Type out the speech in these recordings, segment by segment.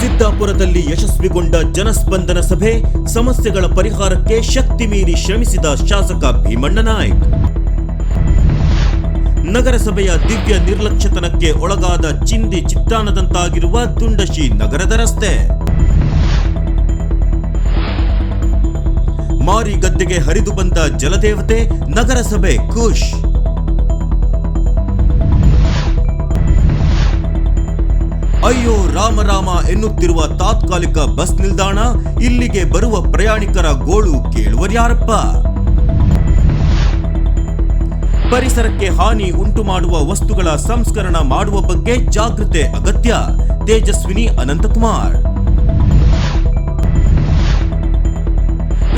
ಸಿದ್ದಾಪುರದಲ್ಲಿ ಯಶಸ್ವಿಗೊಂಡ ಜನಸ್ಪಂದನ ಸಭೆ, ಸಮಸ್ಯೆಗಳ ಪರಿಹಾರಕ್ಕೆ ಶಕ್ತಿ ಮೀರಿ ಶ್ರಮಿಸಿದ ಶಾಸಕ ಭೀಮಣ್ಣ ನಾಯ್ಕ್. ನಗರಸಭೆಯ ದಿವ್ಯ ನಿರ್ಲಕ್ಷ್ಯತನಕ್ಕೆ ಒಳಗಾದ ಚಿಂದಿ ಚಿತ್ತಾನದಂತಾಗಿರುವ ದುಂಡಶಿ ನಗರದ ರಸ್ತೆ. ಮಾರಿ ಗದ್ದೆಗೆ ಹರಿದು ಬಂದ ಜಲದೇವತೆ ನಗರಸಭೆ ಖುಷ್. ಅಯ್ಯೋ, ರಾಮ ರಾಮ ಎನ್ನುತ್ತಿರುವ ತಾತ್ಕಾಲಿಕ ಬಸ್ ನಿಲ್ದಾಣ ಇಲ್ಲಿಗೆ ಬರುವ ಪ್ರಯಾಣಿಕರ ಗೋಳು ಕೇಳುವರ್ಯಾರಪ್ಪ ಪರಿಸರಕ್ಕೆ ಹಾನಿ ಉಂಟು ಮಾಡುವ ವಸ್ತುಗಳ ಸಂಸ್ಕರಣ ಮಾಡುವ ಬಗ್ಗೆ ಜಾಗೃತೆ ಅಗತ್ಯ. ತೇಜಸ್ವಿನಿ ಅನಂತಕುಮಾರ್.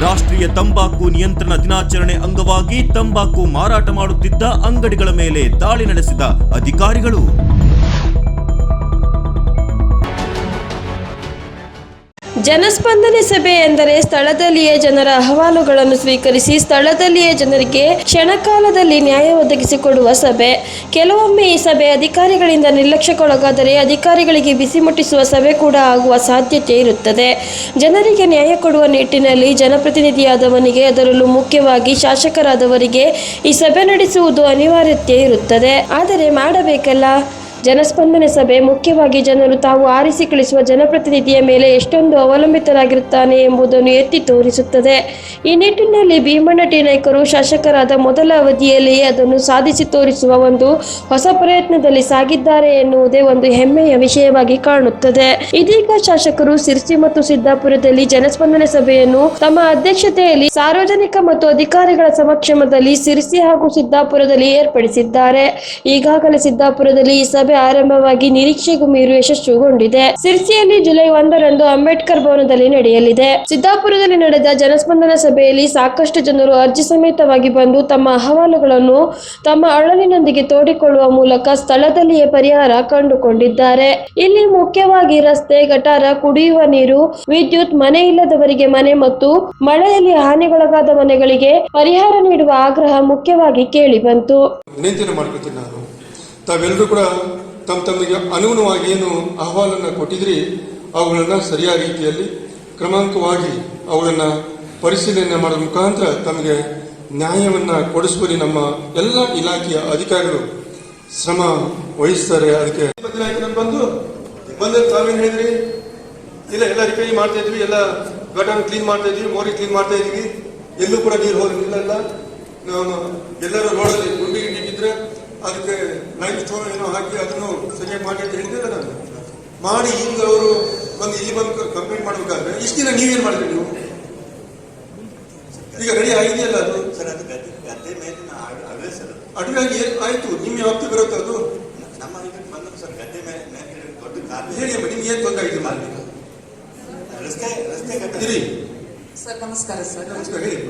ರಾಷ್ಟ್ರೀಯ ತಂಬಾಕು ನಿಯಂತ್ರಣ ದಿನಾಚರಣೆ ಅಂಗವಾಗಿ ತಂಬಾಕು ಮಾರಾಟ ಮಾಡುತ್ತಿದ್ದ ಅಂಗಡಿಗಳ ಮೇಲೆ ದಾಳಿ ನಡೆಸಿದ ಅಧಿಕಾರಿಗಳು. ಜನಸ್ಪಂದನೆ ಸಭೆ ಎಂದರೆ ಸ್ಥಳದಲ್ಲಿಯೇ ಜನರ ಅಹವಾಲುಗಳನ್ನು ಸ್ವೀಕರಿಸಿ ಸ್ಥಳದಲ್ಲಿಯೇ ಜನರಿಗೆ ಕ್ಷಣಕಾಲದಲ್ಲಿ ನ್ಯಾಯ ಒದಗಿಸಿಕೊಡುವ ಸಭೆ. ಕೆಲವೊಮ್ಮೆ ಈ ಸಭೆ ಅಧಿಕಾರಿಗಳಿಂದ ನಿರ್ಲಕ್ಷ್ಯಕ್ಕೊಳಗಾದರೆ ಅಧಿಕಾರಿಗಳಿಗೆ ಬಿಸಿ ಮುಟ್ಟಿಸುವ ಸಭೆ ಕೂಡ ಆಗುವ ಸಾಧ್ಯತೆ ಇರುತ್ತದೆ. ಜನರಿಗೆ ನ್ಯಾಯ ಕೊಡುವ ನಿಟ್ಟಿನಲ್ಲಿ ಜನಪ್ರತಿನಿಧಿಯಾದವನಿಗೆ ಅದರಲ್ಲೂ ಮುಖ್ಯವಾಗಿ ಶಾಸಕರಾದವರಿಗೆ ಈ ಸಭೆ ನಡೆಸುವುದು ಅನಿವಾರ್ಯತೆ ಇರುತ್ತದೆ. ಆದರೆ ಮಾಡಬೇಕಲ್ಲ? ಜನಸ್ಪಂದನೆ ಸಭೆ. ಮುಖ್ಯವಾಗಿ ಜನರು ತಾವು ಆರಿಸಿ ಕಳಿಸುವ ಜನಪ್ರತಿನಿಧಿಯ ಮೇಲೆ ಎಷ್ಟೊಂದು ಅವಲಂಬಿತರಾಗಿರುತ್ತಾನೆ ಎಂಬುದನ್ನು ಎತ್ತಿ ತೋರಿಸುತ್ತದೆ. ಈ ನಿಟ್ಟಿನಲ್ಲಿ ಭೀಮಣ್ಣ ಟಿ ನಾಯ್ಕರು ಶಾಸಕರಾದ ಮೊದಲ ಅವಧಿಯಲ್ಲಿಯೇ ಅದನ್ನು ಸಾಧಿಸಿ ತೋರಿಸುವ ಒಂದು ಹೊಸ ಪ್ರಯತ್ನದಲ್ಲಿ ಸಾಗಿದ್ದಾರೆ ಎನ್ನುವುದೇ ಒಂದು ಹೆಮ್ಮೆಯ ವಿಷಯವಾಗಿ ಕಾಣುತ್ತದೆ. ಇದೀಗ ಶಾಸಕರು ಸಿರ್ಸಿ ಮತ್ತು ಸಿದ್ದಾಪುರದಲ್ಲಿ ಜನಸ್ಪಂದನೆ ಸಭೆಯನ್ನು ತಮ್ಮ ಅಧ್ಯಕ್ಷತೆಯಲ್ಲಿ ಸಾರ್ವಜನಿಕ ಮತ್ತು ಅಧಿಕಾರಿಗಳ ಸಮಕ್ಷಮದಲ್ಲಿ ಸಿರ್ಸಿ ಹಾಗೂ ಸಿದ್ದಾಪುರದಲ್ಲಿ ಏರ್ಪಡಿಸಿದ್ದಾರೆ. ಈಗಾಗಲೇ ಸಿದ್ದಾಪುರದಲ್ಲಿ ಈ ಆರಂಭವಾಗಿ ನಿರೀಕ್ಷೆಗೂ ಮೀರಿ ಯಶಸ್ವಿಗೊಂಡಿದೆ. ಸಿರ್ಸಿಯಲ್ಲಿ ಜುಲೈ ಒಂದರಂದು ಅಂಬೇಡ್ಕರ್ ಭವನದಲ್ಲಿ ನಡೆಯಲಿದೆ. ಸಿದ್ದಾಪುರದಲ್ಲಿ ನಡೆದ ಜನಸ್ಪಂದನ ಸಭೆಯಲ್ಲಿ ಸಾಕಷ್ಟು ಜನರು ಅರ್ಜಿ ಸಮೇತವಾಗಿ ಬಂದು ತಮ್ಮ ಅಹವಾಲುಗಳನ್ನು ತಮ್ಮ ಅಳಲಿನೊಂದಿಗೆ ತೋಡಿಕೊಳ್ಳುವ ಮೂಲಕ ಸ್ಥಳದಲ್ಲಿಯೇ ಪರಿಹಾರ ಕಂಡುಕೊಂಡಿದ್ದಾರೆ. ಇಲ್ಲಿ ಮುಖ್ಯವಾಗಿ ರಸ್ತೆ, ಗಟಾರ, ಕುಡಿಯುವ ನೀರು, ವಿದ್ಯುತ್, ಮನೆ ಇಲ್ಲದವರಿಗೆ ಮನೆ ಮತ್ತು ಮಳೆಯಲ್ಲಿ ಹಾನಿಗೊಳಗಾದ ಮನೆಗಳಿಗೆ ಪರಿಹಾರ ನೀಡುವ ಆಗ್ರಹ ಮುಖ್ಯವಾಗಿ ಕೇಳಿಬಂತು ಬಂತು. ತಾವೆಲ್ಲರೂ ಕೂಡ ತಮ್ಮ ತಮಗೆ ಅನುಗುಣವಾಗಿ ಏನು ಅಹವಾಲನ್ನು ಕೊಟ್ಟಿದ್ರಿ, ಅವುಗಳನ್ನು ಸರಿಯಾದ ರೀತಿಯಲ್ಲಿ ಕ್ರಮಾಂಕವಾಗಿ ಅವುಗಳನ್ನು ಪರಿಶೀಲನೆ ಮಾಡೋದ್ರ ಮುಖಾಂತರ ತಮಗೆ ನ್ಯಾಯವನ್ನು ಕೊಡಿಸುವಲ್ಲಿ ನಮ್ಮ ಎಲ್ಲ ಇಲಾಖೆಯ ಅಧಿಕಾರಿಗಳು ಶ್ರಮ ವಹಿಸ್ತಾರೆ. ಅದಕ್ಕೆ ಬಂದು, ಬಂದ್ರೆ ತಾವೇನು ಹೇಳಿದ್ರಿ? ಇಲ್ಲ, ಎಲ್ಲ ರಿಪೇರಿ ಮಾಡ್ತಾ ಇದ್ವಿ, ಎಲ್ಲ ಗಟನ್ ಕ್ಲೀನ್ ಮಾಡ್ತಾ ಇದ್ವಿ, ಮೋರಿ ಕ್ಲೀನ್ ಮಾಡ್ತಾ ಇದ್ವಿ. ಎಲ್ಲೂ ಕೂಡ ನೀರು ಹೋಗಿಲ್ಲ ಎಲ್ಲ. ಎಲ್ಲರೂ ರೋಡಲ್ಲಿ ಗುಂಡಿ ಗಿಂಡಿ ಅದಕ್ಕೆ ಲೈಫ್ ಸ್ಟೋನ್ ಏನೋ ಹಾಕಿ ಅದನ್ನು ಸರಿಯಾಗಿ ಮಾಡಿ ಅಂತ ಹೇಳಿದ್ದೆ ನಾನು ಮಾಡಿ ಈಗ ಅವರು ಬಂದು ಇಲ್ಲಿ ಬಂದು ಕಂಪ್ಲೇಂಟ್ ಮಾಡಬೇಕಾದ್ರೆ ಇಷ್ಟು ದಿನ ನೀವೇನು ಮಾಡಿದ್ರಿ ನೀವು? ಈಗ ರೆಡಿ ಆಗಿದೆಯಲ್ಲ ಅದು? ಸರ್ ಅದು ಗದ್ದೆ ಮೇಲೆ ಮೇಲಿನ ಅಡವೆ ಸರ್. ಅಡುಗಾಗಿ ಆಯ್ತು ನಿಮ್ಮ ಯಾವತ್ತು ಬರುತ್ತೆ ಅದು? ನಮ್ಮ ಇದಕ್ಕೆ ಬಂದು ಸರ್ ಗದ್ದೆ ಮೇಲೆ ಮೇಲೆ ದೊಡ್ಡ ಕಾರ್ ಹೇಳಿ ಅಮ್ಮ ನಿಮ್ಗೆ ಏನು ತೊಂದರೆ ಆಗಿದೆ ಮಾಡಿ ರಸ್ತೆ ರಸ್ತೆ ಗದ್ದೆ. ಸರ್ ನಮಸ್ಕಾರ ಸರ್. ನಮಸ್ಕಾರ ಹೇಳಿ.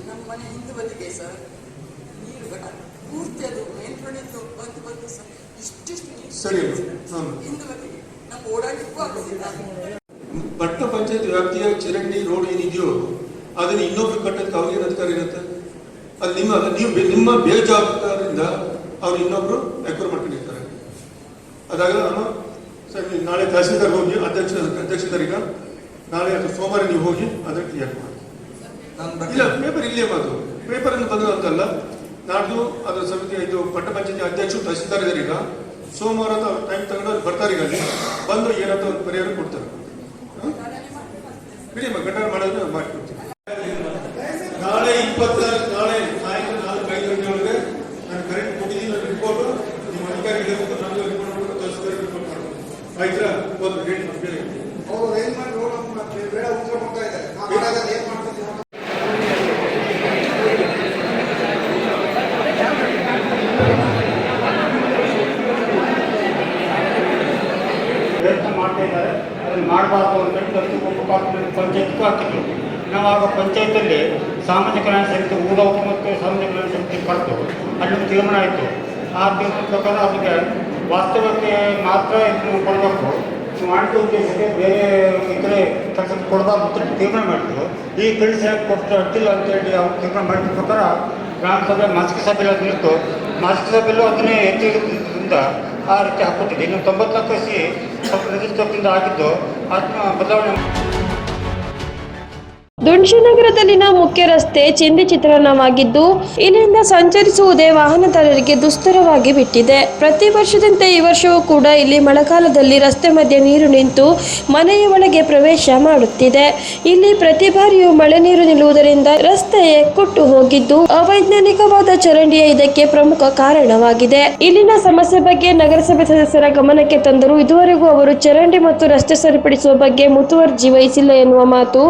ನಮ್ಮ ಮನೆ ಹಿಂದೆ ಬದಿಗೆ ಸರ್. ನೀರು ಪೂರ್ತಿ ಅದು ಬಂದು ಬಂದು ಸರ್ ಇಷ್ಟಿಷ್ಟು ಸರಿ ಅಮ್ಮ. ಹಾಂ ಹಿಂದೆ ಬದಿಗೆ ನಮ್ಮ ಓಡಾಡಲಿಕ್ಕೂ ಆಗೋದಿಲ್ಲ. ಪಟ್ಟಣ ಪಂಚಾಯತ್ ವ್ಯಾಪ್ತಿಯ ಚರಂಡಿ ರೋಡ್ ಏನಿದೆಯೋ ಅದನ್ನ ಇನ್ನೊಬ್ರು ಕಟ್ಟೋದಕ್ಕೆ ಅವ್ರಿಗೆ ಅಧಿಕಾರ ಇರುತ್ತೆ ಅದು ನಿಮ್ಮ ನೀವು ನಿಮ್ಮ ಬೇಜವಾಬ್ದಾರಿಯಿಂದ ಅವ್ರು ಇನ್ನೊಬ್ರು ಎಕ್ವರ್ ಮಾಡ್ಕೊಂಡಿರ್ತಾರೆ. ಅದಾಗ ನಾನು ಸರ್ ನೀವು ನಾಳೆ ತಹಸೀಲ್ದಾರ್ ಹೋಗಿ ಅಧ್ಯಕ್ಷ ಅಧ್ಯಕ್ಷದರೀಗ ನಾಳೆ ಸೋಮವಾರ ನೀವು ಹೋಗಿ ಅದಕ್ಕೆ ಕ್ಲಿಯರ್ ಮಾಡಿ. ಇಲ್ಲ ಪೇಪರ್ ಇಲ್ಲೇ ಮಾತು ಪೇಪರ್ ಅನ್ನು ಬಂದು ಅಂತಲ್ಲ ನಾಡ್ದು ಅದರ ಸಮಿತಿ ಇದು ಪಟ್ಟ ಪಂಚಾಯತಿ ಅಧ್ಯಕ್ಷರು ತಹಸೀಲ್ದಾರ್ ಇದ್ದಾರೆ ಈಗ. ಸೋಮವಾರ ಟೈಮ್ ತಗೊಂಡು ಬರ್ತಾರೆ ಈಗ ಬಂದು ಏನಂತ ಒಂದು ಪರಿಹಾರ ಕೊಡ್ತಾರೆ? ಬಿಡಿ ಗಂಟೆ ಮಾಡೋದನ್ನ ಮಾಡಿಕೊಡ್ತೀವಿ ನಾಳೆ ಇಪ್ಪತ್ತಾರು ನಾಳೆ ಸಾಯಂಕಾಲ ನಾಲ್ಕು ಐದು ಗಂಟೆ ಒಳಗೆ ನಾನು ಕರೆಕ್ಟ್ ಕೊಟ್ಟಿದ್ದೀನಿ ರಿಪೋರ್ಟ್ ನಿಮ್ಮ ಅಧಿಕಾರಿಗಳಿಗೆ ಮತ್ತು ನನಗೆ ರಿಪೋರ್ಟ್ ಮಾಡ್ಕೊಂಡು ತಹಸೀಲ್ದಾರ್ ರಿಪೋರ್ಟ್ ಮಾಡ್ಕೊಂಡು ಆಯ್ತಾ ಒಂದು ಹೇಳಿ ಮತ್ತೆ ಬೇರೆ ಅವರು ಏನ್ ಮಾಡಿ ನೋಡೋಣ ಬೇಡ ಉತ್ತರ ಕೊಡ್ತಾ ಇದ್ದಾರೆ ನಾವು ಮಾಡಾಗ ಏನ್ ಮಾಡ್ತೀವಿ ನೋಡೋಣ. ಪ್ರಯತ್ನ ಮಾಡ್ತಾ ಇದ್ದಾರೆ ಅದನ್ನು ಮಾಡಬಾರ್ದು ಅಂತೇಳಿ ಅದಕ್ಕೆ ಒಬ್ಬ ಪಂಚಾಯತ್ಗೂ ಹಾಕಿದ್ರು. ನಾವು ಆಗ ಪಂಚಾಯತಲ್ಲಿ ಸಾಮಾಜಿಕ ಕಲ್ಯಾಣ ಸಮಿತಿ ಊರ ಮತ್ತು ಸಾಮಾಜಿಕ ಕಲ್ಯಾಣ ಸಮಿತಿ ಕರೆದು ಅಲ್ಲೊಂದು ತೀರ್ಮಾನ ಆಯಿತು. ಆ ತೀರ್ಮಾನ ಪ್ರಕಾರ ಅದಕ್ಕೆ ವಾಸ್ತವಕ್ಕೆ ಮಾತ್ರ ಇದನ್ನು ಕೊಡಬೇಕು. ಮಾಡಿದ ಉದ್ದೇಶಕ್ಕೆ ಬೇರೆ ಇತರೆ ಕೆಲಸಕ್ಕೆ ಕೊಡಬಾರ್ದು ಅಂತ ತೀರ್ಮಾನ ಮಾಡಿದ್ರು. ಈ ಕೆಲಸ ಕೊಡ್ತಾ ಅಡ್ಡಿಲ್ಲ ಅಂತೇಳಿ ಅವ್ರು ತೀರ್ಮಾನ ಮಾಡಿದ ಪ್ರಕಾರ ಗ್ರಾಮ ಸಭೆ ಮಾಸಿಕ ಸಭೆಯಲ್ಲಿ ಅದು ನಿಂತು ಮಾಸಿಕ ಸಭೆಯಲ್ಲೂ ಅದನ್ನೇ ಎತ್ತಿ ಹಿಡಿದ್ರಿಂದ ಆ ರೀತಿ ಹಾಕ್ಕೊಟ್ಟಿದೆ ಇನ್ನು ತೊಂಬತ್ನಾಲ್ಕು ಸಿ ಸ್ವಲ್ಪ ನಿರ್ದಿಷ್ಟದಿಂದ ಆಗಿದ್ದು ಅದನ್ನ ಬದಲಾವಣೆ ದುಂಶಿನಗರದಲ್ಲಿನ ಮುಖ್ಯ ರಸ್ತೆ ಚಿಂದಿ ಚಿತ್ರಣವಾಗಿದ್ದು ಇಲ್ಲಿಂದ ಸಂಚರಿಸುವುದೇ ವಾಹನದಾರರಿಗೆ ದುಸ್ತರವಾಗಿ ಬಿಟ್ಟಿದೆ. ಪ್ರತಿ ವರ್ಷದಂತೆ ಈ ವರ್ಷವೂ ಕೂಡ ಇಲ್ಲಿ ಮಳೆಗಾಲದಲ್ಲಿ ರಸ್ತೆ ಮಧ್ಯೆ ನೀರು ನಿಂತು ಮನೆಯ ಒಳಗೆ ಪ್ರವೇಶ ಮಾಡುತ್ತಿದೆ. ಇಲ್ಲಿ ಪ್ರತಿ ಬಾರಿಯೂ ಮಳೆ ನೀರು ನಿಲ್ಲುವುದರಿಂದ ರಸ್ತೆ ಕೊಟ್ಟು ಹೋಗಿದ್ದು, ಅವೈಜ್ಞಾನಿಕವಾದ ಚರಂಡಿಯ ಇದಕ್ಕೆ ಪ್ರಮುಖ ಕಾರಣವಾಗಿದೆ. ಇಲ್ಲಿನ ಸಮಸ್ಯೆ ಬಗ್ಗೆ ನಗರಸಭೆ ಸದಸ್ಯರ ಗಮನಕ್ಕೆ ತಂದರೂ ಇದುವರೆಗೂ ಅವರು ಚರಂಡಿ ಮತ್ತು ರಸ್ತೆ ಸರಿಪಡಿಸುವ ಬಗ್ಗೆ ಮುತುವರ್ಜಿ ವಹಿಸಿಲ್ಲ ಎನ್ನುವ ಮಾತು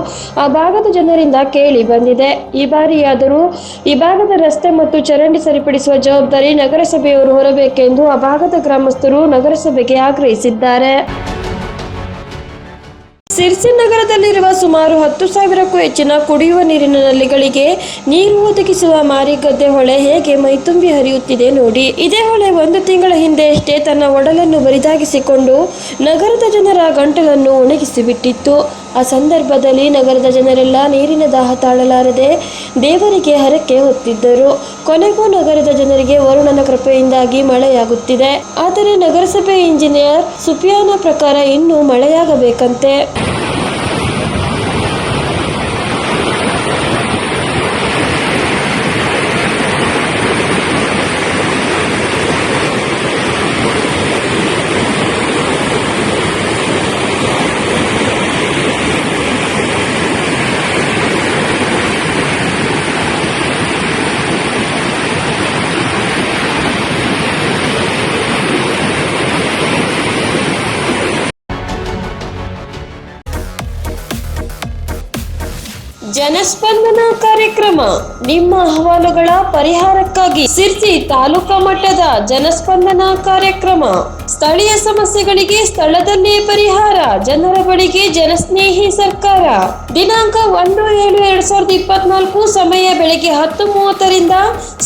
ಆ ಭಾಗದ ಜನರಿಂದ ಕೇಳಿ ಬಂದಿದೆ. ಈ ಬಾರಿಯಾದರೂ ಈ ಭಾಗದ ರಸ್ತೆ ಮತ್ತು ಚರಂಡಿ ಸರಿಪಡಿಸುವ ಜವಾಬ್ದಾರಿ ನಗರಸಭೆಯವರು ಹೊರಬೇಕೆಂದು ಆ ಭಾಗದ ಗ್ರಾಮಸ್ಥರು ನಗರಸಭೆಗೆ ಆಗ್ರಹಿಸಿದ್ದಾರೆ. ಸಿರ್ಸಿ ನಗರದಲ್ಲಿರುವ ಸುಮಾರು ಹತ್ತು ಸಾವಿರಕ್ಕೂ ಹೆಚ್ಚಿನ ಕುಡಿಯುವ ನೀರಿನ ನಲ್ಲಿಗಳಿಗೆ ನೀರು ಒದಗಿಸುವ ಮಾರಿಗದ್ದೆ ಹೊಳೆ ಹೇಗೆ ಮೈತುಂಬಿ ಹರಿಯುತ್ತಿದೆ ನೋಡಿ. ಇದೇ ಹೊಳೆ ಒಂದು ತಿಂಗಳ ಹಿಂದೆಯಷ್ಟೇ ತನ್ನ ಒಡಲನ್ನು ಬರಿದಾಗಿಸಿಕೊಂಡು ನಗರದ ಜನರ ಗಂಟಲನ್ನು ಒಣಗಿಸಿಬಿಟ್ಟಿತ್ತು. ಆ ಸಂದರ್ಭದಲ್ಲಿ ನಗರದ ಜನರೆಲ್ಲ ನೀರಿನ ದಾಹ ತಾಳಲಾರದೆ ದೇವರಿಗೆ ಹರಕೆ ಹೊತ್ತಿದ್ದರು. ಕೊನೆಗೂ ನಗರದ ಜನರಿಗೆ ವರುಣನ ಕೃಪೆಯಿಂದಾಗಿ ಮಳೆಯಾಗುತ್ತಿದೆ. ಆದರೆ ನಗರಸಭೆ ಇಂಜಿನಿಯರ್ ಸುಪಿಯಾನ ಪ್ರಕಾರ ಇನ್ನೂ ಮಳೆಯಾಗಬೇಕಂತೆ. ಜನಸ್ಪಂದನ ಕಾರ್ಯಕ್ರಮ. ನಿಮ್ಮ ಅಹವಾಲುಗಳ ಪರಿಹಾರಕ್ಕಾಗಿ ಸಿರ್ಸಿ ತಾಲೂಕಾ ಮಟ್ಟದ ಜನಸ್ಪಂದನ ಕಾರ್ಯಕ್ರಮ. ಸ್ಥಳೀಯ ಸಮಸ್ಯೆಗಳಿಗೆ ಸ್ಥಳದಲ್ಲೇ ಪರಿಹಾರ. ಜನರ ಬಳಿಗೆ ಜನಸ್ನೇಹಿ ಸರ್ಕಾರ. ದಿನಾಂಕ ಒಂದು ಏಳು ಎರಡ್ ಸಾವಿರದ ಇಪ್ಪತ್ನಾಲ್ಕು ಸಮಯ ಬೆಳಗ್ಗೆ ಹತ್ತು ಮೂವತ್ತರಿಂದ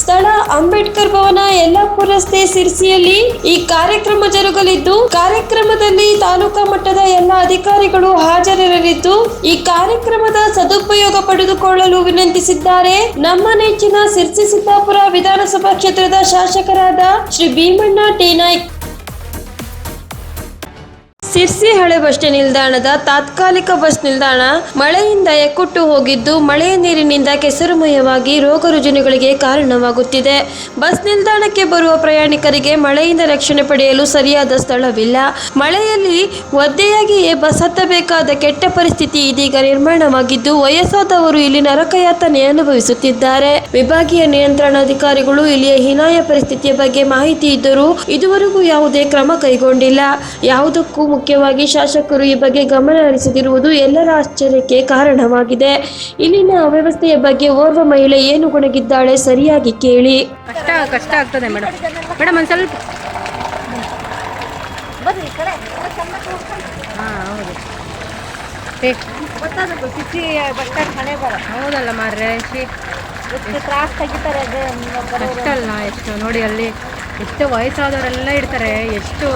ಸ್ಥಳ ಅಂಬೇಡ್ಕರ್ ಭವನ ಯಲ್ಲಾಪುರ ರಸ್ತೆ ಸಿರ್ಸಿಯಲ್ಲಿ ಈ ಕಾರ್ಯಕ್ರಮ ಜರುಗಲಿದ್ದು, ಕಾರ್ಯಕ್ರಮದಲ್ಲಿ ತಾಲೂಕಾ ಮಟ್ಟದ ಎಲ್ಲ ಅಧಿಕಾರಿಗಳು ಹಾಜರಿರಲಿದ್ದು, ಈ ಕಾರ್ಯಕ್ರಮದ ಸದುಪಯೋಗ ಪಡೆದುಕೊಳ್ಳಲು ವಿನಂತಿಸಿದ್ದಾರೆ. ನಮ್ಮ ನೆಚ್ಚಿನ ಸಿರ್ಸಿ ಸಿದ್ದಾಪುರ ವಿಧಾನಸಭಾ ಕ್ಷೇತ್ರದ ಶಾಸಕರಾದ ಶ್ರೀ ಭೀಮಣ್ಣ ಟಿ ನಾಯ್ಕ್ ಸಿರ್ಸಿ ಹಳೆ ಬಸ್ ನಿಲ್ದಾಣದ ತಾತ್ಕಾಲಿಕ ಬಸ್ ನಿಲ್ದಾಣ ಮಳೆಯಿಂದ ಎಕ್ಕುಟ್ಟು ಹೋಗಿದ್ದು ಮಳೆಯ ನೀರಿನಿಂದ ಕೆಸರುಮಯವಾಗಿ ರೋಗ ರುಜಿನಗಳಿಗೆ ಕಾರಣವಾಗುತ್ತಿದೆ. ಬಸ್ ನಿಲ್ದಾಣಕ್ಕೆ ಬರುವ ಪ್ರಯಾಣಿಕರಿಗೆ ಮಳೆಯಿಂದ ರಕ್ಷಣೆ ಪಡೆಯಲು ಸರಿಯಾದ ಸ್ಥಳವಿಲ್ಲ. ಮಳೆಯಲ್ಲಿ ಒದ್ದೆಯಾಗಿಯೇ ಬಸ್ ಹತ್ತಬೇಕಾದ ಕೆಟ್ಟ ಪರಿಸ್ಥಿತಿ ಇದೀಗ ನಿರ್ಮಾಣವಾಗಿದ್ದು, ವಯಸ್ಸಾದವರು ಇಲ್ಲಿ ನರಕಯಾತನೆ ಅನುಭವಿಸುತ್ತಿದ್ದಾರೆ. ವಿಭಾಗೀಯ ನಿಯಂತ್ರಣಾಧಿಕಾರಿಗಳು ಇಲ್ಲಿಯ ಹೀನಾಯ ಪರಿಸ್ಥಿತಿಯ ಬಗ್ಗೆ ಮಾಹಿತಿ ಇದ್ದರೂ ಇದುವರೆಗೂ ಯಾವುದೇ ಕ್ರಮ ಕೈಗೊಂಡಿಲ್ಲ. ಯಾವುದಕ್ಕೂ ಮುಖ್ಯವಾಗಿ ಶಾಸಕರು ಈ ಬಗ್ಗೆ ಗಮನ ಹರಿಸದಿರುವುದು ಎಲ್ಲರ ಆಶ್ಚರ್ಯಕ್ಕೆ ಕಾರಣವಾಗಿದೆ. ಇಲ್ಲಿನ ಅವ್ಯವಸ್ಥೆಯ ಬಗ್ಗೆ ಓರ್ವ ಮಹಿಳೆ ಏನು ಗುಣಗಿದ್ದಾಳೆ ಸರಿಯಾಗಿ ಕೇಳಿ. ಕಷ್ಟ ಕಷ್ಟ ಆಗ್ತದೆ ಮೇಡಮ್. ಮೇಡಮ್ ಒಂದು ಸ್ವಲ್ಪ. ಹಾಂ ಹೌದು. ಏ. ಗೊತ್ತಾಗಬೇಕು ಸಿಸಿ ಬಸ್ ಸ್ಟ್ಯಾಂಡ್ ಹಣೆ ಬರ. ಹೌದಲ್ಲ ಮಾರ್ರೆ ಶಿ ಎಷ್ಟು ತ್ರಾಸ್ ತೆಗಿತಾರೆ ಅದೇ ಅಷ್ಟಲ್ಲ ಎಷ್ಟು. ನೋಡಿ ಅಲ್ಲಿ ಎಷ್ಟು ವಯಸ್ಸಾದವರೆಲ್ಲ ಇರ್ತಾರೆ ಎಷ್ಟು.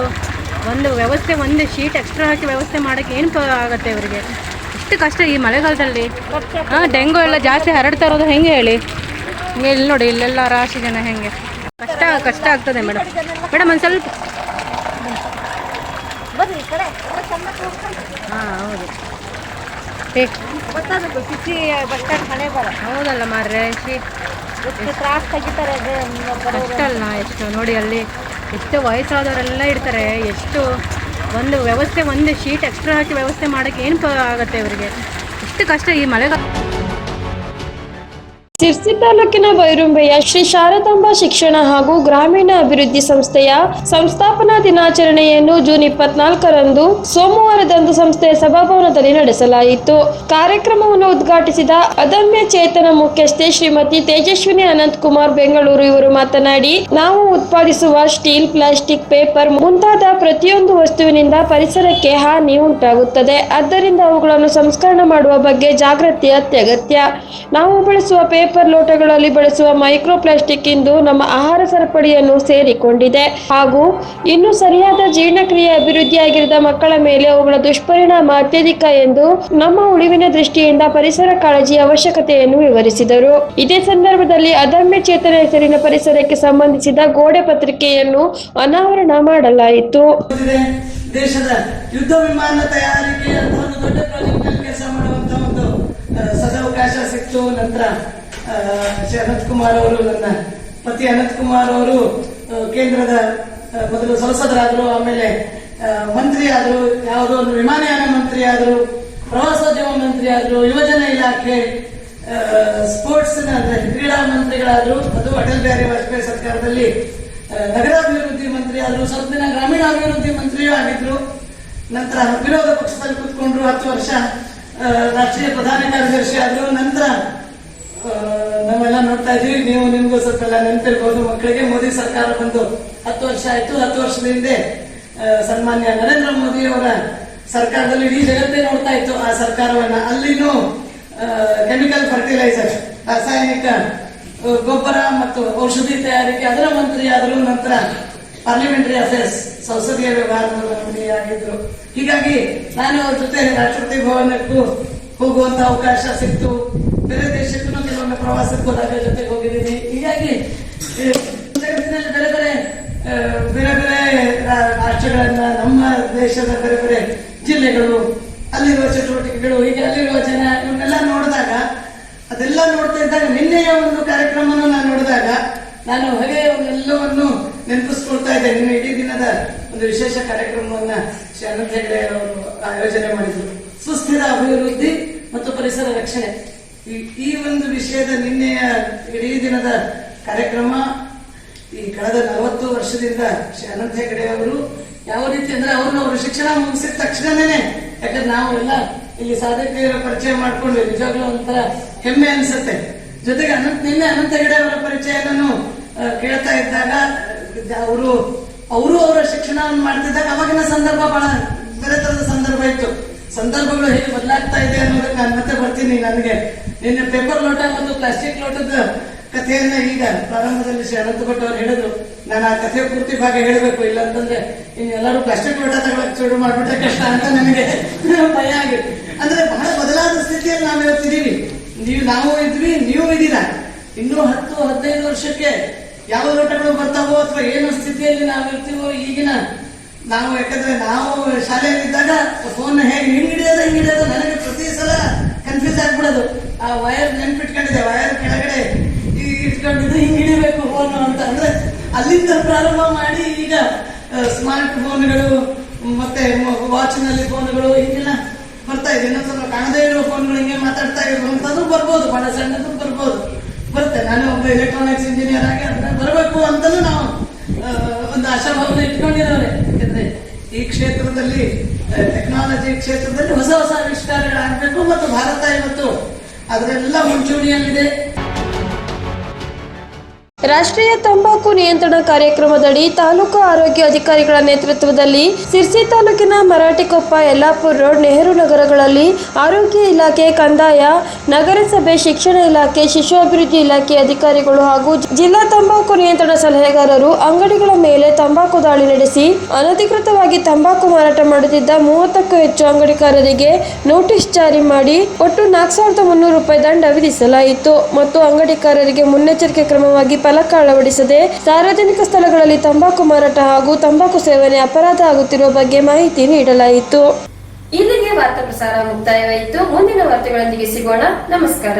ಒಂದು ವ್ಯವಸ್ಥೆ ಒಂದು ಶೀಟ್ ಎಕ್ಸ್ಟ್ರಾ ಹಾಕಿ ವ್ಯವಸ್ಥೆ ಮಾಡೋಕ್ಕೆ ಏನು ಆಗುತ್ತೆ ಇವರಿಗೆ? ಇಷ್ಟು ಕಷ್ಟ ಈ ಮಳೆಗಾಲದಲ್ಲಿ. ಹಾಂ ಡೆಂಗು ಎಲ್ಲ ಜಾಸ್ತಿ ಹರಡ್ತಾ ಇರೋದು ಹೆಂಗೆ ಹೇಳಿ? ಹಿಂಗೆ ಇಲ್ಲಿ ನೋಡಿ ಇಲ್ಲೆಲ್ಲ ರಾಶಿ ಜನ ಹೆಂಗೆ? ಕಷ್ಟ ಕಷ್ಟ ಆಗ್ತದೆ ಮೇಡಮ್. ಮೇಡಮ್ ಒಂದು ಸ್ವಲ್ಪ ಹಾಂ ಹೌದು. ಹೌದಲ್ಲ ಮಾರ್ರೆ ಅಷ್ಟಲ್ಲ ಎಷ್ಟು ನೋಡಿ ಅಲ್ಲಿ ಎಷ್ಟು ವಯಸ್ಸಾದವರೆಲ್ಲ ಇರ್ತಾರೆ, ಎಷ್ಟು ಒಂದು ವ್ಯವಸ್ಥೆ, ಒಂದು ಶೀಟ್ ಎಕ್ಸ್ಟ್ರಾ ಹಾಕಿ ವ್ಯವಸ್ಥೆ ಮಾಡೋಕ್ಕೆ ಏನು ಆಗುತ್ತೆ ಇವರಿಗೆ? ಎಷ್ಟು ಕಷ್ಟ ಈ ಮಳೆಗಾಲ ಸಿರ್ಸಿ ತಾಲೂಕಿನ ವೈರುಂಬೆಯ ಶ್ರೀ ಶಾರದಾಂಬ ಶಿಕ್ಷಣ ಹಾಗೂ ಗ್ರಾಮೀಣ ಅಭಿವೃದ್ಧಿ ಸಂಸ್ಥೆಯ ಸಂಸ್ಥಾಪನಾ ದಿನಾಚರಣೆಯನ್ನು ಜೂನ್ ಇಪ್ಪತ್ನಾಲ್ಕರಂದು ಸೋಮವಾರದಂದು ಸಂಸ್ಥೆಯ ಸಭಾಭವನದಲ್ಲಿ ನಡೆಸಲಾಯಿತು. ಕಾರ್ಯಕ್ರಮವನ್ನು ಉದ್ಘಾಟಿಸಿದ ಅದಮ್ಯ ಚೇತನ ಮುಖ್ಯಸ್ಥೆ ಶ್ರೀಮತಿ ತೇಜಸ್ವಿನಿ ಅನಂತ್ ಕುಮಾರ್ ಬೆಂಗಳೂರು ಇವರು ಮಾತನಾಡಿ, ನಾವು ಉತ್ಪಾದಿಸುವ ಸ್ಟೀಲ್, ಪ್ಲಾಸ್ಟಿಕ್, ಪೇಪರ್ ಮುಂತಾದ ಪ್ರತಿಯೊಂದು ವಸ್ತುವಿನಿಂದ ಪರಿಸರಕ್ಕೆ ಹಾನಿ ಉಂಟಾಗುತ್ತದೆ. ಆದ್ದರಿಂದ ಅವುಗಳನ್ನು ಸಂಸ್ಕರಣೆ ಮಾಡುವ ಬಗ್ಗೆ ಜಾಗೃತಿ ಅತ್ಯಗತ್ಯ. ನಾವು ಬಳಸುವ ಪೇಪರ್ ಪೇಪರ್ ಲೋಟಗಳಲ್ಲಿ ಬಳಸುವ ಮೈಕ್ರೋ ಪ್ಲಾಸ್ಟಿಕ್ ಇಂದು ನಮ್ಮ ಆಹಾರ ಸರಪಳಿಯನ್ನು ಸೇರಿಕೊಂಡಿದೆ. ಹಾಗೂ ಇನ್ನು ಸರಿಯಾದ ಜೀರ್ಣಕ್ರಿಯೆ ಅಭಿವೃದ್ಧಿಯಾಗಿರದ ಮಕ್ಕಳ ಮೇಲೆ ಅವುಗಳ ದುಷ್ಪರಿಣಾಮ ಅತ್ಯಧಿಕ ಎಂದು ನಮ್ಮ ಉಳಿವಿನ ದೃಷ್ಟಿಯಿಂದ ಪರಿಸರ ಕಾಳಜಿಯ ಅವಶ್ಯಕತೆಯನ್ನು ವಿವರಿಸಿದರು. ಇದೇ ಸಂದರ್ಭದಲ್ಲಿ ಅದಮ್ಯ ಚೇತನ ಹೆಸರಿನ ಪರಿಸರಕ್ಕೆ ಸಂಬಂಧಿಸಿದ ಗೋಡೆ ಪತ್ರಿಕೆಯನ್ನು ಅನಾವರಣ ಮಾಡಲಾಯಿತು. ದೇಶದ ಯುದ್ಧ ವಿಮಾನ ತಯಾರಿಕೆ ದೊಡ್ಡ ಪ್ರಾಜೆಕ್ಟ್ ಕೆಲಸ ಮಾಡುವಂತ ಒಂದು ಸದವಕಾಶ ಸಿಕ್ತು. ನಂತರ ಶ್ರೀ ಅನಂತ್ ಕುಮಾರ್ ಅವರು ನನ್ನ ಪತಿ ಅನಂತ್ ಕುಮಾರ್ ಅವರು ಕೇಂದ್ರದ ಮೊದಲು ಸಂಸದರಾದರು ಆಮೇಲೆ ಮಂತ್ರಿ ಆದರು ಯಾವುದೋ ಒಂದು ವಿಮಾನಯಾನ ಮಂತ್ರಿ ಆದರು ಪ್ರವಾಸೋದ್ಯಮ ಮಂತ್ರಿ ಆದರು ಯುವಜನ ಇಲಾಖೆ ಸ್ಪೋರ್ಟ್ಸ್ ಕ್ರೀಡಾ ಮಂತ್ರಿಗಳಾದ್ರು, ಅದು ಅಟಲ್ ಬಿಹಾರಿ ವಾಜಪೇಯಿ ಸರ್ಕಾರದಲ್ಲಿ ನಗರಾಭಿವೃದ್ಧಿ ಮಂತ್ರಿ ಆದರು ಸ್ವಲ್ಪ ದಿನ ಗ್ರಾಮೀಣಾಭಿವೃದ್ಧಿ ಮಂತ್ರಿಯೂ ಆಗಿದ್ರು. ನಂತರ ವಿರೋಧ ಪಕ್ಷದಲ್ಲಿ ಕೂತ್ಕೊಂಡ್ರು ಹತ್ತು ವರ್ಷ ರಾಷ್ಟ್ರೀಯ ಪ್ರಧಾನ ಕಾರ್ಯದರ್ಶಿ ಆದ್ರು. ನಂತರ ನಾವೆಲ್ಲ ನೋಡ್ತಾ ಇದೀವಿ ನೀವು ನಿಮ್ಗೂ ಸ್ವಲ್ಪ ಎಲ್ಲ ನೆನಪಿರ್ಬೋದು. ಮಕ್ಕಳಿಗೆ ಮೋದಿ ಸರ್ಕಾರ ಬಂದು ಹತ್ತು ವರ್ಷ ಆಯ್ತು. ಹತ್ತು ವರ್ಷದ ಹಿಂದೆ ಸನ್ಮಾನ್ಯ ನರೇಂದ್ರ ಮೋದಿ ಅವರ ಸರ್ಕಾರದಲ್ಲಿ ಇಡೀ ಜಗತ್ತೇ ನೋಡ್ತಾ ಇತ್ತು ಆ ಸರ್ಕಾರವನ್ನ. ಅಲ್ಲಿನೂ ಕೆಮಿಕಲ್ ಫರ್ಟಿಲೈಸರ್ ರಾಸಾಯನಿಕ ಗೊಬ್ಬರ ಮತ್ತು ಔಷಧಿ ತಯಾರಿಕೆ ಅದರ ಮಂತ್ರಿ ಆದರು ನಂತರ ಪಾರ್ಲಿಮೆಂಟರಿ ಅಫೇರ್ಸ್ ಸಂಸದೀಯ ವ್ಯವಹಾರದ ಮಂತ್ರಿ ಆಗಿದ್ರು. ಹೀಗಾಗಿ ನಾನು ಅವ್ರ ಜೊತೆ ರಾಷ್ಟ್ರಪತಿ ಭವನಕ್ಕೂ ಹೋಗುವಂತ ಅವಕಾಶ ಸಿಕ್ತು. ಬೇರೆ ದೇಶಕ್ಕೂ ಪ್ರವಾಸಕ್ಕೆ ಹೋದಾಗ ಜೊತೆಗೆ ಹೋಗಿದ್ದೀನಿ ಹೀಗಾಗಿ ಬೇರೆ ಬೇರೆ ಬೇರೆ ಬೇರೆ ರಾಷ್ಟ್ರಗಳನ್ನ ನಮ್ಮ ದೇಶದ ಬೇರೆ ಬೇರೆ ಜಿಲ್ಲೆಗಳು, ಅಲ್ಲಿರುವ ಚಟುವಟಿಕೆಗಳು, ಹೀಗೆ ಅಲ್ಲಿರುವ ಜನ, ಇವನ್ನೆಲ್ಲ ನೋಡಿದಾಗ, ಅದೆಲ್ಲ ನೋಡ್ತಾ ಇದ್ದಾಗ, ನಿನ್ನೆಯ ಒಂದು ಕಾರ್ಯಕ್ರಮವನ್ನು ನಾನು ನೋಡಿದಾಗ, ನಾನು ಹಾಗೆ ಎಲ್ಲವನ್ನು ನೆನಪಿಸ್ಕೊಳ್ತಾ ಇದ್ದೆ. ನಿನ್ನೆ ಇಡೀ ದಿನದ ಒಂದು ವಿಶೇಷ ಕಾರ್ಯಕ್ರಮವನ್ನು ಶ್ರೀ ಅನಂತ ಹೆಗಡೆ ಅವರು ಆಯೋಜನೆ ಮಾಡಿದ್ರು. ಸುಸ್ಥಿರ ಅಭಿವೃದ್ಧಿ ಮತ್ತು ಪರಿಸರ ರಕ್ಷಣೆ. ಈ- ಒಂದು ವಿಷಯದ ನಿನ್ನೆಯ ಇಡೀ ದಿನದ ಕಾರ್ಯಕ್ರಮ ಈ ಕಳೆದ ನಲವತ್ತು ವರ್ಷದಿಂದ ಶ್ರೀ ಅನಂತ ಹೆಗಡೆ ಅವರು ಯಾವ ರೀತಿ ಅಂದ್ರೆ ಅವ್ರನ್ನ ಅವರು ಶಿಕ್ಷಣ ಮುಗಿಸಿದ ತಕ್ಷಣನೇ, ಯಾಕಂದ್ರೆ ನಾವು ಎಲ್ಲ ಇಲ್ಲಿ ಸಾಧಕಿಯರ ಪರಿಚಯ ಮಾಡ್ಕೊಂಡ್ವಿ. ನಿಜವಾಗ್ಲೂ ಒಂಥರ ಹೆಮ್ಮೆ ಅನ್ಸುತ್ತೆ. ಜೊತೆಗೆ ಅನಂತ್, ನಿನ್ನೆ ಅನಂತ ಹೆಗಡೆ ಅವರ ಪರಿಚಯ ನಾನು ಕೇಳ್ತಾ ಇದ್ದಾಗ ಅವರು ಅವರು ಅವರ ಶಿಕ್ಷಣವನ್ನು ಮಾಡ್ತಿದ್ದಾಗ ಅವಾಗಿನ ಸಂದರ್ಭ ಬಹಳ, ಬೇರೆ ತರದ ಸಂದರ್ಭ ಇತ್ತು. ಸಂದರ್ಭಗಳು ಹೇಗೆ ಬದಲಾಗ್ತಾ ಇದೆ ಅನ್ನೋದಕ್ಕೆ ನಾನು ಮತ್ತೆ ಬರ್ತೀನಿ ನನಗೆ. ನಿನ್ನೆ ಪೇಪರ್ ಲೋಟ ಮತ್ತು ಪ್ಲಾಸ್ಟಿಕ್ ಲೋಟದ ಕಥೆಯನ್ನ ಈಗ ಪ್ರಾರಂಭದಲ್ಲಿ ಶ್ರೀ ಅನಂತ ಭಟ್ ಅವರು ಹೇಳಿದ್ರು. ನಾನು ಆ ಕಥೆ ಪೂರ್ತಿ ಭಾಗ ಹೇಳಬೇಕು ಇಲ್ಲ ಅಂತಂದ್ರೆ ಇನ್ನು ಎಲ್ಲರೂ ಪ್ಲಾಸ್ಟಿಕ್ ಲೋಟ ತಗೊಳಕ್ ಶುರು ಮಾಡ್ಬಿಟ್ರೆ ಕಷ್ಟ ಅಂತ ನನಗೆ ಭಯ ಆಗಿತ್ತು. ಅಂದ್ರೆ ಬಹಳ ಬದಲಾದ ಸ್ಥಿತಿಯಲ್ಲಿ ನಾವು ಹೇಳ್ತಿದ್ದೀವಿ ನೀವು ನಾವು ಇದ್ವಿ, ನೀವು ಇದ್ದೀರಾ? ಇನ್ನೂ ಹತ್ತು, ಹದಿನೈದು ವರ್ಷಕ್ಕೆ ಯಾವ ಲೋಟಗಳು ಬರ್ತಾವೋ ಅಥವಾ ಏನು ಸ್ಥಿತಿಯಲ್ಲಿ ನಾವು ಇರ್ತೀವೋ ಈಗಿನ ನಾವು ಯಾಕಂದ್ರೆ ನಾವು ಶಾಲೆಯಲ್ಲಿದ್ದಾಗ ಫೋನ್ ಹೇಗೆ ಹಿಂಗ್ ಹಿಡಿಯೋದು ಹಿಂಗ್ ಹಿಡಿಯೋದು ನನಗೆ ಪ್ರತಿ ಸಲ ಕನ್ಫ್ಯೂಸ್ ಆಗ್ಬಿಡೋದು. ಆ ವಯರ್ ನೆನ್ಪಿಟ್ಕೊಂಡಿದೆ ವಯರ್ ಕೆಳಗಡೆ ಈ ಇಟ್ಕೊಂಡಿದ್ದು ಹಿಂಗ್ ಹಿಡಿಬೇಕು ಫೋನ್ ಅಂತ. ಅಂದ್ರೆ ಅಲ್ಲಿಂದ ಪ್ರಾರಂಭ ಮಾಡಿ ಈಗ ಸ್ಮಾರ್ಟ್ ಫೋನ್ಗಳು ಮತ್ತೆ ವಾಚ್ನಲ್ಲಿ ಫೋನ್ಗಳು ಹಿಂಗೆಲ್ಲ ಬರ್ತಾ ಇದೆ. ಇನ್ನೊಂದು ಕಾಣದೇ ಇರೋ ಫೋನ್ಗಳು ಹಿಂಗೆ ಮಾತಾಡ್ತಾ ಇರುವಂತದ್ದು ಬರ್ಬೋದು ಬಹಳ ಸಣ್ಣದು ಬರ್ಬೋದು. ಬರುತ್ತೆ. ನಾನು ಒಬ್ಬ ಎಲೆಕ್ಟ್ರಾನಿಕ್ಸ್ ಇಂಜಿನಿಯರ್ ಆಗಿ, ಅದನ್ನ ಬರಬೇಕು ಅಂತಲೂ ನಾವು ಒಂದು ಆಶಾಭಾವನೆ ಇಟ್ಕೊಂಡಿರೋರೆ. ಯಾಕಂದ್ರೆ ಈ ಕ್ಷೇತ್ರದಲ್ಲಿ ಟೆಕ್ನಾಲಜಿ ಕ್ಷೇತ್ರದಲ್ಲಿ ಹೊಸ ಹೊಸ ಆವಿಷ್ಕಾರಗಳಾಗಬೇಕು ಮತ್ತು ಭಾರತ ಇವತ್ತು ಅದರೆಲ್ಲ ಮುಂಚೂಣಿಯಲ್ಲಿದೆ. ರಾಷ್ಟ್ರೀಯ ತಂಬಾಕು ನಿಯಂತ್ರಣ ಕಾರ್ಯಕ್ರಮದಡಿ ತಾಲೂಕು ಆರೋಗ್ಯ ಅಧಿಕಾರಿಗಳ ನೇತೃತ್ವದಲ್ಲಿ ಸಿರ್ಸಿ ತಾಲೂಕಿನ ಮರಾಠಿಕೊಪ್ಪ ಯಲ್ಲಾಪುರ ರೋಡ್ ನೆಹರು ನಗರಗಳಲ್ಲಿ ಆರೋಗ್ಯ ಇಲಾಖೆ ಕಂದಾಯ, ನಗರಸಭೆ ಶಿಕ್ಷಣ ಇಲಾಖೆ, ಶಿಶು ಅಭಿವೃದ್ಧಿ ಇಲಾಖೆ ಅಧಿಕಾರಿಗಳು ಹಾಗೂ ಜಿಲ್ಲಾ ತಂಬಾಕು ನಿಯಂತ್ರಣ ಸಲಹೆಗಾರರು ಅಂಗಡಿಗಳ ಮೇಲೆ ತಂಬಾಕು ದಾಳಿ ನಡೆಸಿ ಅನಧಿಕೃತವಾಗಿ ತಂಬಾಕು ಮಾರಾಟ ಮಾಡುತ್ತಿದ್ದ ಮೂವತ್ತಕ್ಕೂ ಹೆಚ್ಚು ಅಂಗಡಿಕಾರರಿಗೆ ನೋಟಿಸ್ ಜಾರಿ ಮಾಡಿ ಒಟ್ಟು ನಾಲ್ಕು ಸಾವಿರದ ಮುನ್ನೂರು ರೂಪಾಯಿ ದಂಡ ವಿಧಿಸಲಾಯಿತು. ಮತ್ತು ಅಂಗಡಿಕಾರರಿಗೆ ಮುನ್ನೆಚ್ಚರಿಕೆ ಕ್ರಮವಾಗಿ ಫಲಕ ಅಳವಡಿಸದೆ ಸಾರ್ವಜನಿಕ ಸ್ಥಳಗಳಲ್ಲಿ ತಂಬಾಕು ಮಾರಾಟ ಹಾಗೂ ತಂಬಾಕು ಸೇವನೆ ಅಪರಾಧ ಆಗುತ್ತಿರುವ ಬಗ್ಗೆ ಮಾಹಿತಿ ನೀಡಲಾಯಿತು. ಇಲ್ಲಿಗೆ ವಾರ್ತಾ ಪ್ರಸಾರ ಮುಕ್ತಾಯವಾಯಿತು. ಮುಂದಿನ ವಾರ್ತೆಗಳೊಂದಿಗೆ ಸಿಗೋಣ. ನಮಸ್ಕಾರ.